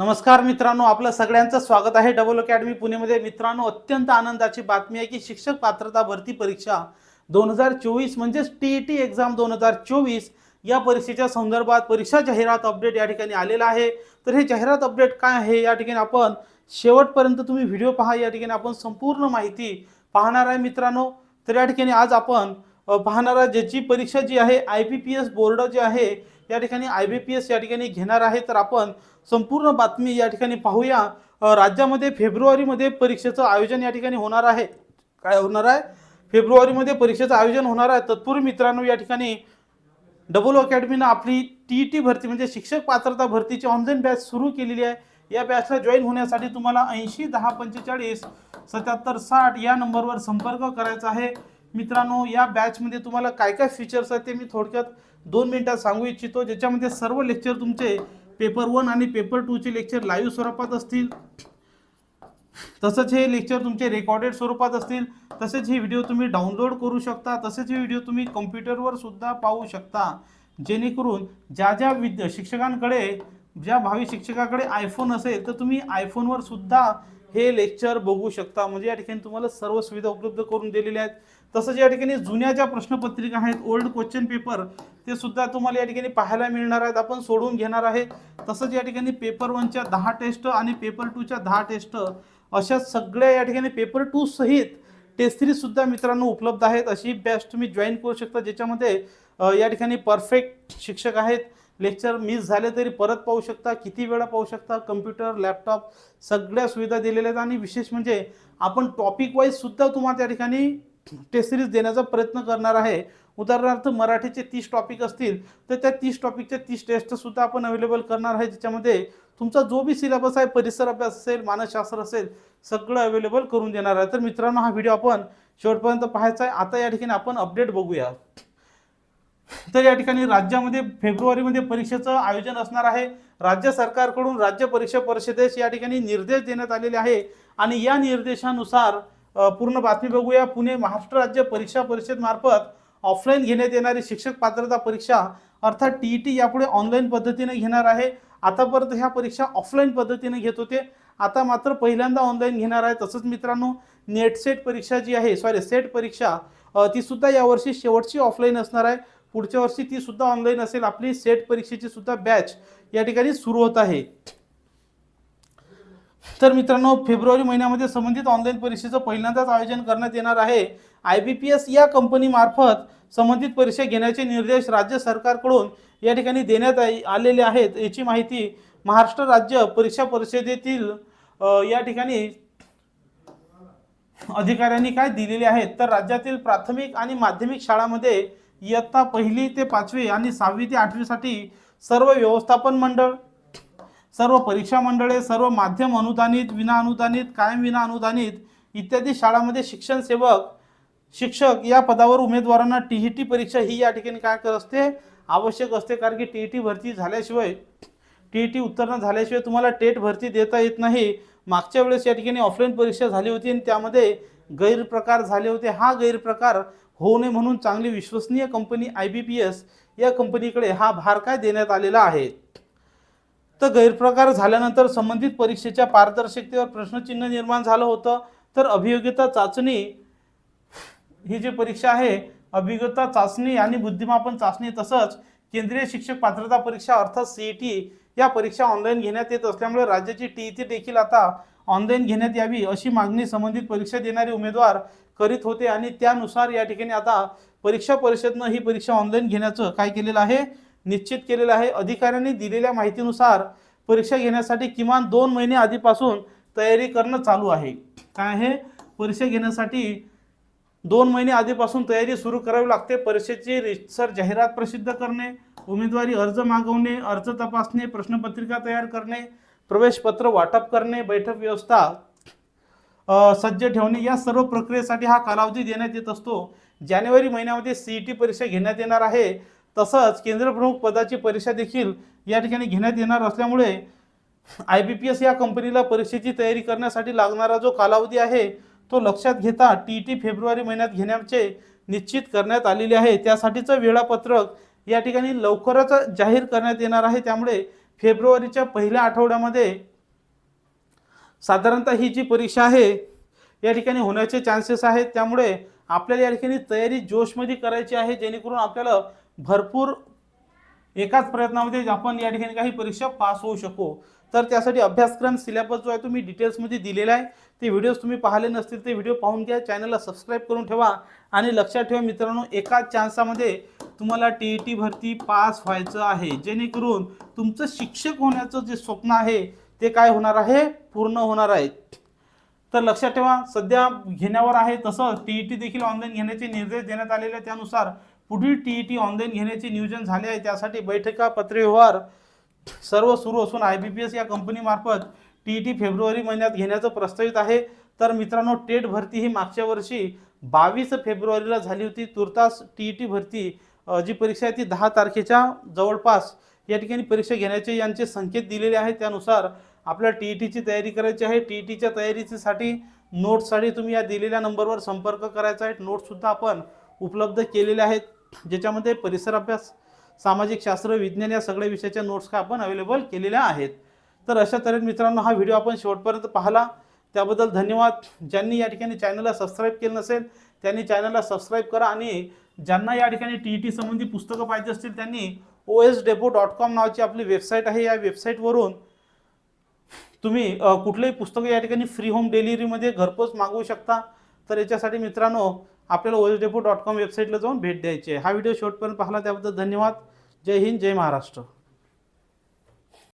नमस्कार मित्रांनो आपलं सगळ्यांचं स्वागत आहे डबल अकॅडमी पुणेमध्ये. मित्रांनो अत्यंत आनंदाची बातमी आहे की शिक्षक पात्रता भरती परीक्षा दोन हजार चोवीस म्हणजेच टी ई टी एक्झाम दोन हजार चोवीस या परीक्षेच्या संदर्भात परीक्षा जाहिरात अपडेट या ठिकाणी आलेला आहे. तर हे जाहिरात अपडेट काय आहे या ठिकाणी आपण शेवटपर्यंत तुम्ही व्हिडिओ पहा. या ठिकाणी आपण संपूर्ण माहिती पाहणार आहे मित्रांनो. तर या ठिकाणी आज आपण पाहणारा ज्याची परीक्षा जी आहे I B P S board जे आहे या ठिकाणी आय बी पी एस या ठिकाणी घेणार आहे. तर आपण संपूर्ण बातमी या ठिकाणी पाहूया. राज्यामध्ये फेब्रुवारीमध्ये परीक्षेचं आयोजन या ठिकाणी होणार आहे. काय होणार आहे? फेब्रुवारीमध्ये परीक्षेचं आयोजन होणार आहे. तत्पूर्वी मित्रांनो या ठिकाणी डबल अकॅडमीनं आपली टी ई टी भरती म्हणजे शिक्षक पात्रता भरतीची ऑनलाईन बॅच सुरू केलेली आहे. या बॅचला जॉईन होण्यासाठी तुम्हाला ऐंशी दहा पंचेचाळीस सत्याहत्तर साठ या नंबरवर संपर्क करायचा आहे. मित्रांनो या बॅचमध्ये तुम्हाला काय काय फीचर्स आहेत ते मी थोडक्यात दोन मिनिटात सांगू इच्छितो. ज्याच्यामध्ये सर्व लेक्चर तुमचे पेपर वन आणि पेपर टूचे लेक्चर लाईव्ह स्वरूपात असतील. तसंच हे लेक्चर तुमचे रेकॉर्डेड स्वरूपात असतील. तसेच हे व्हिडिओ तुम्ही डाउनलोड करू शकता. तसेच हे व्हिडिओ तुम्ही कम्प्युटरवर सुद्धा पाहू शकता. जेणेकरून ज्या ज्या विद्या शिक्षकांकडे ज्या भावी शिक्षकाकडे आयफोन असेल तर तुम्ही आयफोनवर सुद्धा हे लेक्चर बघू शकता. म्हणजे या ठिकाणी तुम्हाला सर्व सुविधा उपलब्ध करून दिलेल्या आहेत. तसंच या ठिकाणी जुन्या ज्या प्रश्नपत्रिका आहेत ओल्ड क्वेश्चन पेपर ते सुद्धा तुम्हाला या ठिकाणी पाहायला मिळणार आहेत. आपण सोडून घेणार आहे. तसंच या ठिकाणी पेपर वनच्या दहा टेस्ट आणि पेपर टूच्या दहा टेस्ट अशा सगळ्या या ठिकाणी पेपर टू सहित टेस्ट थ्रीसुद्धा सुद्धा मित्रांनो उपलब्ध आहेत. अशी बॅच तुम्ही जॉईन करू शकता. ज्याच्यामध्ये या ठिकाणी परफेक्ट शिक्षक आहेत. लेक्चर मिस झाले तरी परत पाहू शकता. किती वेळा पाहू शकता? कम्प्युटर लॅपटॉप सगळ्या सुविधा दिलेल्या आहेत. आणि विशेष म्हणजे आपण टॉपिक वाईज सुद्धा तुम्हाला त्या ठिकाणी टेस्ट सिरीज देण्याचा प्रयत्न करणार आहे. उदाहरणार्थ मराठीचे तीस टॉपिक असतील तर त्या तीस टॉपिकच्या तीस टेस्टसुद्धा आपण अवेलेबल करणार आहे. ज्याच्यामध्ये तुमचा जो बी सिलेबस आहे परिसर अभ्यास असेल मानसशास्त्र असेल सगळं अवेलेबल करून देणार आहे. तर मित्रांनो हा व्हिडिओ आपण शेवटपर्यंत पाहायचा आहे. आता या ठिकाणी आपण अपडेट बघूया. तर या ठिकाणी राज्यामध्ये फेब्रुवारीमध्ये परीक्षेचं आयोजन असणार आहे. राज्य सरकारकडून राज्य परीक्षा परिषदेस या ठिकाणी निर्देश देण्यात आलेले आहे. आणि या निर्देशानुसार पूर्ण बातमी बघूया. पुणे महाराष्ट्र राज्य परीक्षा परिषद मार्फत ऑफलाईन घेण्यात येणारी शिक्षक पात्रता परीक्षा अर्थात टी ई टी यापुढे ऑनलाईन पद्धतीने घेणार आहे. आतापर्यंत ह्या परीक्षा ऑफलाईन पद्धतीने घेत होते. आता मात्र पहिल्यांदा ऑनलाईन घेणार आहे. तसंच मित्रांनो नेट सेट परीक्षा जी आहे सॉरी सेट परीक्षा ती सुद्धा यावर्षी शेवटची ऑफलाईन असणार आहे. पुढच्या वर्षी ती सुद्धा ऑनलाईन असेल. आपली सेट परीक्षेची सुद्धा बॅच या ठिकाणी सुरू होत आहे. तर मित्रांनो फेब्रुवारी महिन्यामध्ये संबंधित ऑनलाईन परीक्षेचं पहिल्यांदाच आयोजन करण्यात येणार आहे. आय बी पी एस या कंपनीमार्फत संबंधित परीक्षा घेण्याचे निर्देश राज्य सरकारकडून या ठिकाणी देण्यात आलेले आहेत. याची माहिती महाराष्ट्र राज्य परीक्षा परिषदेतील या ठिकाणी अधिकाऱ्यांनी काय दिलेले आहेत? तर राज्यातील प्राथमिक आणि माध्यमिक शाळांमध्ये इयत्ता पहिली ते पाचवी आणि सहावी ते आठवीसाठी सर्व व्यवस्थापन मंडळ सर्व परीक्षा मंडळे सर्व माध्यम अनुदानित विना अनुदानित कायम विना अनुदानित इत्यादी शाळांमध्ये शिक्षण सेवक शिक्षक या पदावर उमेदवारांना टी ई टी परीक्षा ही या ठिकाणी काय करत असते? आवश्यक असते कारण की टी ई टी भरती झाल्याशिवाय टी ई टी उत्तीर्ण झाल्याशिवाय तुम्हाला टेट भरती देता येत नाही. मागच्या वेळेस या ठिकाणी ऑफलाईन परीक्षा झाली होती आणि त्यामध्ये गैरप्रकार झाले होते. हा गैरप्रकार होऊ नये म्हणून चांगली विश्वसनीय company I B P S या कंपनीकडे हा भार काय देण्यात आलेला आहे? तर गैरप्रकार झाल्यानंतर संबंधित परीक्षेच्या पारदर्शकतेवर प्रश्नचिन्ह निर्माण झालं होतं. तर अभियोग्यता चाचणी ही जी परीक्षा आहे अभियोग्यता चाचणी आणि बुद्धिमापन चाचणी तसंच केंद्रीय शिक्षक पात्रता परीक्षा अर्थात सी ई टी या परीक्षा ऑनलाईन घेण्यात येत असल्यामुळे राज्याची टी ई टी देखील आता ऑनलाईन घेण्यात यावी अशी मागणी संबंधित परीक्षा देणारे उमेदवार करीत होते आणि त्यानुसार या ठिकाणी आता परीक्षा परिषदनं ही परीक्षा ऑनलाईन घेण्याचं काय केलेलं आहे. निश्चित केलेलं आहे. अधिकाऱ्यांनी दिलेल्या माहितीनुसार परीक्षा घेण्यासाठी किमान दोन महिने आधीपासून तयारी करणं चालू आहे. काय आहे? परीक्षा घेण्यासाठी दोन महिने आधीपासून तयारी सुरू करावी लागते. परीक्षेची रिसर जाहिरात प्रसिद्ध करणे उमेदवारी अर्ज मागवणे अर्ज तपासणे प्रश्नपत्रिका तयार करणे प्रवेशपत्र वाटप करणे बैठक व्यवस्था सज्ज ठेवणे या सर्व प्रक्रियेसाठी हा कालावधी देण्यात येत असतो. जानेवारी महिन्यामध्ये सी ई टी परीक्षा घेण्यात येणार आहे. तसंच केंद्रप्रमुख पदाची परीक्षा देखील या ठिकाणी घेण्यात येणार असल्यामुळे आय बी पी एस या कंपनीला परीक्षेची तयारी करण्यासाठी लागणारा जो कालावधी आहे तो लक्षात घेता टी टी फेब्रुवारी महिन्यात घेण्याचे निश्चित करण्यात आलेले आहे. त्यासाठीचं वेळापत्रक या ठिकाणी लवकरच जाहीर करण्यात येणार आहे. त्यामुळे फेब्रुवारीच्या पहिल्या आठवड्यामध्ये साधारणतः ही जी परीक्षा आहे या ठिकाणी होण्याचे चान्सेस आहेत. त्यामुळे आपल्याला या ठिकाणी तयारी जोशमध्ये करायची आहे जेणेकरून आपल्याला भरपूर एकाच प्रयत्नामध्ये आपण या ठिकाणी काही परीक्षा पास होऊ शकू. तर त्यासाठी अभ्यासक्रम सिलेबस जो आहे तो मी डिटेल्समध्ये दिलेला आहे. ते व्हिडिओज तुम्ही पाहिले नसतील ते व्हिडिओ पाहून घ्या. चॅनलला सबस्क्राईब करून ठेवा आणि लक्षात ठेवा मित्रांनो एकाच चान्सामध्ये तुम्हाला टी ई टी भरती पास व्हायचं आहे. जेणेकरून तुमचं शिक्षक होण्याचं जे स्वप्न आहे ते काय होणार आहे? पूर्ण होणार आहे. तर लक्षात ठेवा सध्या घेण्यावर आहे तसं. टी ई टी देखील ऑनलाईन घेण्याचे निर्देश देण्यात आलेले त्यानुसार. पुढील टी ई टी ऑनलाईन घेण्याचे नियोजन झाले आहे. त्यासाठी बैठका पत्रव्यवहार सर्व सुरू असून आय बी पी एस या कंपनीमार्फत टी ई टी फेब्रुवारी महिन्यात घेण्याचं प्रस्तावित आहे. तर मित्रांनो टेट भरती ही मागच्या वर्षी बावीस फेब्रुवारीला झाली होती. तुर्तास टी ई टी भरती जी परीक्षा आहे ती दहा तारखेच्या जवळपास या ठिकाणी परीक्षा घेण्याचे यांचे संकेत दिलेले आहेत. त्यानुसार आपल्या टी ई टीची तयारी करायची आहे. टी ई टीच्या तयारीसाठी नोट्ससाठी तुम्ही या दिलेल्या नंबरवर संपर्क करायचा आहे. नोट्ससुद्धा आपण उपलब्ध केलेले आहेत. ज्याच्यामध्ये परिसर अभ्यास सामाजिक शास्त्र विज्ञान या सगळ्या विषयाच्या नोट्स का आपण अवेलेबल केलेल्या आहेत. तर अशा तऱ्हेने मित्रांनो हा व्हिडिओ आपण शेवटपर्यंत पाहिला. त्याबद्दल धन्यवाद. ज्यांनी या ठिकाणी चॅनलला सबस्क्राईब केलं नसेल त्यांनी चॅनलला सबस्क्राईब करा आणि ज्यांना या ठिकाणी टी ई टी संबंधी पुस्तकं पाहिजे असतील त्यांनी O S depot dot com नावाची आपली वेबसाईट आहे. या वेबसाईटवरून तुम्ही कुठलेही पुस्तकं या ठिकाणी फ्री होम डिलिव्हरीमध्ये घरपोच मागवू शकता. तर याच्यासाठी मित्रांनो आपल्याला ओएस डेपो डॉट कॉम वेबसाईटला जाऊन भेट द्यायची आहे. हा व्हिडिओ शेवटपर्यंत पाहिला त्याबद्दल धन्यवाद. जय हिंद जय महाराष्ट्र.